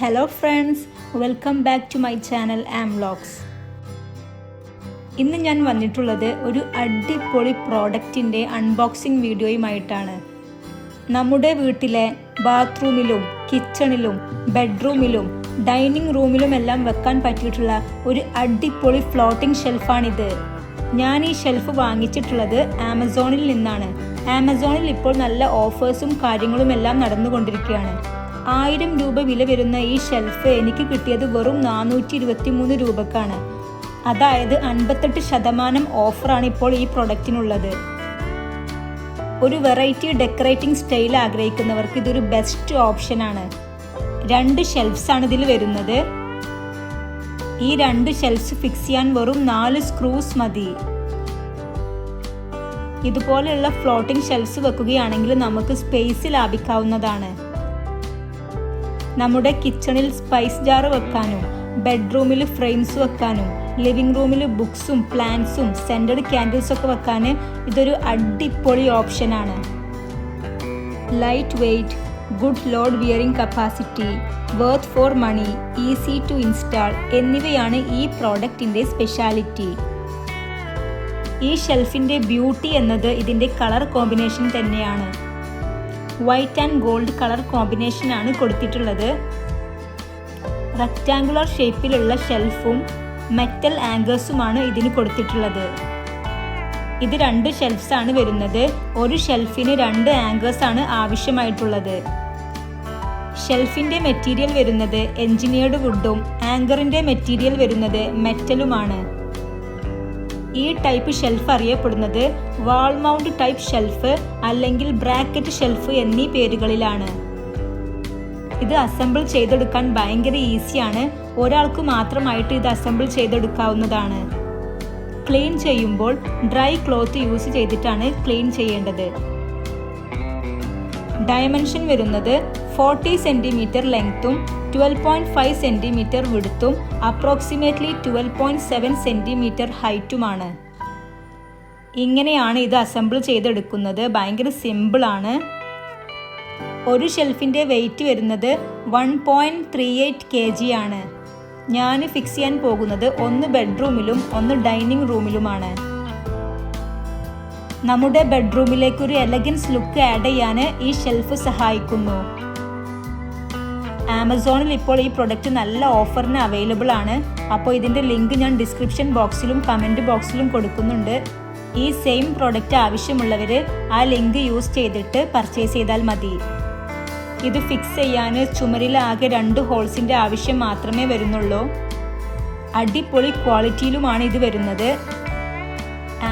Hello friends welcome back to my channel am vlogs ഇന്ന് ഞാൻ വന്നിട്ടുള്ളത് ഒരു അടിപൊളി പ്രോഡക്റ്റിന്റെ അൺബോക്സിംഗ് വീഡിയോയുമായിട്ടാണ് നമ്മുടെ വീട്ടിലെ ബാത്റൂമിലും കിച്ചണിലും ബെഡ്റൂമിലും ഡൈനിങ് റൂമിലുമെല്ലാം വെക്കാൻ പറ്റിയിട്ടുള്ള ഒരു അടിപൊളി ഫ്ലോട്ടിംഗ് ഷെൽഫാണിത് ഞാൻ ഈ ഷെൽഫ് വാങ്ങിച്ചിട്ടുള്ളത് ആമസോണിൽ നിന്നാണ്. ആമസോണിൽ ഇപ്പോൾ നല്ല ഓഫേഴ്സും കാര്യങ്ങളുമെല്ലാം നടന്നുകൊണ്ടിരിക്കുകയാണ്. ആയിരം രൂപ വില വരുന്ന ഈ ഷെൽഫ് എനിക്ക് കിട്ടിയത് വെറും നാനൂറ്റി ഇരുപത്തി മൂന്ന് രൂപക്കാണ്. അതായത് അൻപത്തെട്ട് ശതമാനം ഓഫറാണ് ഇപ്പോൾ ഈ പ്രൊഡക്റ്റിനുള്ളത്. ഒരു വെറൈറ്റി ഡെക്കറേറ്റിംഗ് സ്റ്റൈൽ ആഗ്രഹിക്കുന്നവർക്ക് ഇതൊരു ബെസ്റ്റ് ഓപ്ഷനാണ്. രണ്ട് ഷെൽഫ്സാണ് ഇതിൽ വരുന്നത്. ഈ രണ്ട് ഷെൽഫ്സ് ഫിക്സ് ചെയ്യാൻ വെറും നാല് സ്ക്രൂസ് മതി. ഇതുപോലെയുള്ള ഫ്ലോട്ടിംഗ് ഷെൽഫ്സ് വെക്കുകയാണെങ്കിൽ നമുക്ക് സ്പേസ് ലാഭിക്കാവുന്നതാണ്. നമ്മുടെ കിച്ചണിൽ സ്പൈസ് ജാർ വെക്കാനും ബെഡ്റൂമിൽ ഫ്രെയിംസ് വെക്കാനും ലിവിംഗ് റൂമിൽ ബുക്സും പ്ലാന്റ്സും സെന്റഡ് ക്യാൻഡിൽസ് ഒക്കെ വെക്കാൻ ഇതൊരു അടിപൊളി ഓപ്ഷനാണ് lightweight good load bearing capacity worth for money easy to install എന്നിവയാണ് ഈ പ്രോഡക്റ്റിന്റെ സ്പെഷ്യാലിറ്റി ഈ ഷെൽഫിന്റെ ബ്യൂട്ടി എന്നത് ഇതിന്റെ കളർ കോമ്പിനേഷൻ തന്നെയാണ്. വൈറ്റ് ആൻഡ് ഗോൾഡ് കളർ കോമ്പിനേഷനാണ് കൊടുത്തിട്ടുള്ളത്. റെക്റ്റാങ്കുലർ ഷേപ്പിലുള്ള ഷെൽഫും മെറ്റൽ ആങ്കേഴ്സുമാണ് ഇതിന് കൊടുത്തിട്ടുള്ളത്. ഇത് രണ്ട് ഷെൽഫ്സാണ് വരുന്നത്. ഒരു ഷെൽഫിന് രണ്ട് ആങ്കേഴ്സാണ് ആവശ്യമായിട്ടുള്ളത്. ഷെൽഫിന്റെ മെറ്റീരിയൽ വരുന്നത് എൻജിനീയർഡ് വുഡും ആങ്കറിന്റെ മെറ്റീരിയൽ വരുന്നത് മെറ്റലുമാണ് ഈ ടൈപ്പ് ഷെൽഫ് അറിയപ്പെടുന്നത് വാൾ മൗണ്ട് ടൈപ്പ് ഷെൽഫ് അല്ലെങ്കിൽ ബ്രാക്കറ്റ് ഷെൽഫ് എന്നീ പേരുകളിലാണ്. ഇത് അസംബിൾ ചെയ്തെടുക്കാൻ ഭയങ്കര ഈസിയാണ് ഒരാൾക്ക് മാത്രമായിട്ട് ഇത് അസംബിൾ ചെയ്തെടുക്കാവുന്നതാണ്. ക്ലീൻ ചെയ്യുമ്പോൾ ഡ്രൈ ക്ലോത്ത് യൂസ് ചെയ്തിട്ടാണ് ക്ലീൻ ചെയ്യേണ്ടത്. ഡയമെൻഷൻ വരുന്നത് ഫോർട്ടി സെന്റിമീറ്റർ ലെങ്ത്തും twelve point five centimetre വിടുത്തും approximately twelve point seven centimetre ഹൈറ്റുമാണ് ഇങ്ങനെയാണ് ഇത് അസംബിൾ ചെയ്തെടുക്കുന്നത്. ഭയങ്കര സിമ്പിളാണ് ഒരു ഷെൽഫിന്റെ വെയിറ്റ് വരുന്നത് one point three eight K G ആണ്. ഞാൻ ഫിക്സ് ചെയ്യാൻ പോകുന്നത് ഒന്ന് ബെഡ്റൂമിലും ഒന്ന് ഡൈനിങ് റൂമിലുമാണ് നമ്മുടെ ബെഡ്റൂമിലേക്ക് ഒരു എലഗൻസ് ലുക്ക് ആഡ് ചെയ്യാൻ ഈ ഷെൽഫ് സഹായിക്കുന്നു. ആമസോണിൽ ഇപ്പോൾ ഈ പ്രൊഡക്റ്റ് നല്ല ഓഫറിന് അവൈലബിൾ ആണ്. അപ്പോൾ ഇതിന്റെ ലിങ്ക് ഞാൻ ഡിസ്ക്രിപ്ഷൻ ബോക്സിലും കമന്റ് ബോക്സിലും കൊടുക്കുന്നുണ്ട്. ഈ സെയിം പ്രൊഡക്റ്റ് ആവശ്യമുള്ളവർ ആ ലിങ്ക് യൂസ് ചെയ്തിട്ട് പർച്ചേസ് ചെയ്താൽ മതി. ഇത് ഫിക്സ് ചെയ്യാൻ ചുമരിൽ ആകെ രണ്ട് ഹോൾസിന്റെ ആവശ്യം മാത്രമേ വരുന്നുള്ളൂ. അടിപൊളി ക്വാളിറ്റിയിലുമാണ് ഇത് വരുന്നത്.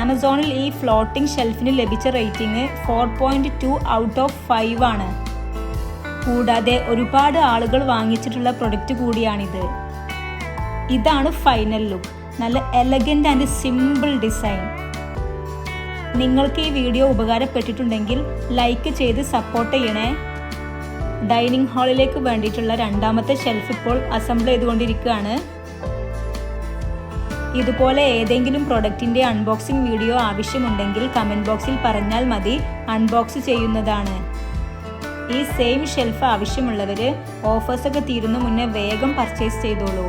ആമസോണിൽ ഈ ഫ്ലോട്ടിംഗ് ഷെൽഫിന് ലഭിച്ച rating four point two out of five ആണ്. കൂടാതെ ഒരുപാട് ആളുകൾ വാങ്ങിച്ചിട്ടുള്ള പ്രൊഡക്റ്റ് കൂടിയാണിത്. ഇതാണ് ഫൈനൽ ലുക്ക് നല്ല എലഗന്റ് ആൻഡ് സിമ്പിൾ ഡിസൈൻ നിങ്ങൾക്ക് ഈ വീഡിയോ ഉപകാരപ്പെട്ടിട്ടുണ്ടെങ്കിൽ ലൈക്ക് ചെയ്ത് സപ്പോർട്ട് ചെയ്യണേ. ഡൈനിങ് ഹാളിലേക്ക് വേണ്ടിയിട്ടുള്ള രണ്ടാമത്തെ ഷെൽഫ് ഇപ്പോൾ അസംബിൾ ചെയ്തുകൊണ്ടിരിക്കുകയാണ്. ഇതുപോലെ ഏതെങ്കിലും പ്രൊഡക്റ്റിന്റെ അൺബോക്സിംഗ് വീഡിയോ ആവശ്യമുണ്ടെങ്കിൽ കമന്റ് ബോക്സിൽ പറഞ്ഞാൽ മതി. അൺബോക്സ് ചെയ്യുന്നതാണ്. ഈ സെയിം ഷെൽഫ് ആവശ്യമുള്ളവർ ഓഫേഴ്സൊക്കെ തീരുന്ന മുന്നേ വേഗം പർച്ചേസ് ചെയ്തോളൂ.